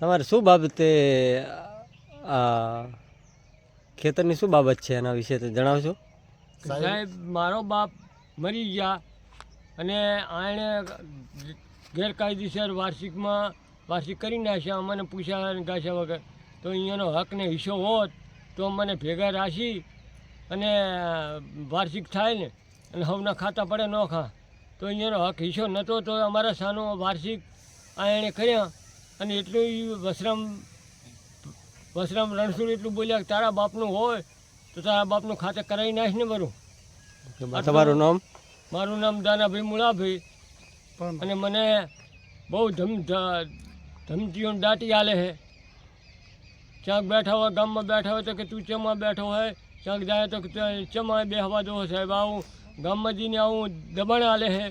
તમારે શું બાબતે, આ, ખેતરની શું બાબત છે એના વિશે તે જણાવશો? સાહેબ, મારો બાપ મરી ગયા અને આણે ગેરકાયદેસર વાર્ષિકમાં વાર્ષિક કરી નાખ્યા, અમને પૂછ્યા અને વગર. તો અહીંયાનો હકને હિસ્સો હોત તો મને ભેગા રાખી અને વાર્ષિક થાય ને, અને હવના ખાતા પડે ન ખા. તો અહીંયાનો હક હિસ્સો નહોતો, તો અમારા સાનો વાર્ષિક આ એણે કર્યા. અને એટલું એ વસરામ વસરામ રણછોડ એટલું બોલ્યા કે તારા બાપનું હોય તો તારા બાપનું ખાતે કરાવી નાખ ને બરું તમારું નામ? મારું નામ દાનાભાઈ મુળાભાઈ. અને મને બહુ ધમ ધ- ધમકીઓ દાટી આલે છે ક્યાંક બેઠા હોય ગામમાં બેઠા હોય તો કે તું ચેમાં બેઠો હોય ક્યાંક જાય તો ચેમાં બેહવા દો સાહેબ આવું ગામમાં જઈને આવું દબાણ આલે છે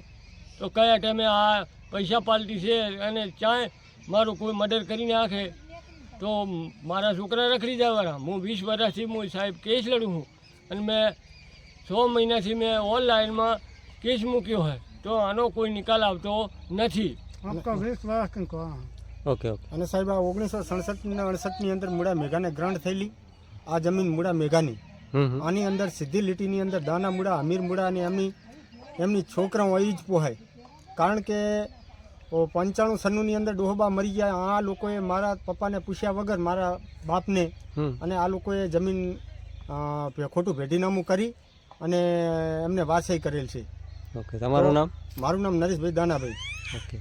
તો કયા ટાઈમે આ પૈસા પાલટી છે અને ચાય મારું કોઈ મર્ડર કરી નાખે તો મારા છોકરા રખડી જવાના. હું વીસ વર્ષથી હું સાહેબ કેસ લડું છું. અને મેં છ મહિનાથી મેં ઓનલાઈનમાં કેસ મૂક્યો હોય તો આનો કોઈ નિકાલ આવતો નથી. Okay okay. અને સાહેબ આ ઓગણીસો સડસઠની અડસઠની અંદર મૂળા મેઘાને ગ્રાન્ટ થયેલી. આ જમીન મૂળા મેઘાની. આની અંદર સીધી લીટીની અંદર દાના મૂળા અમીર મૂળા અને એમની એમની છોકરાઓ એ જ પોહાય. કારણ કે પંચાણું સન્નુની અંદર ડોહબા મરી ગયા. આ લોકોએ મારા પપ્પાને પૂછ્યા વગર મારા બાપને અને આ લોકોએ જમીન ખોટું ભેટીનામું કરી અને એમને વારસાઈ કરેલ છે. ઓકે તમારું નામ? મારું નામ નરેશભાઈ દાનાભાઈ. ઓકે.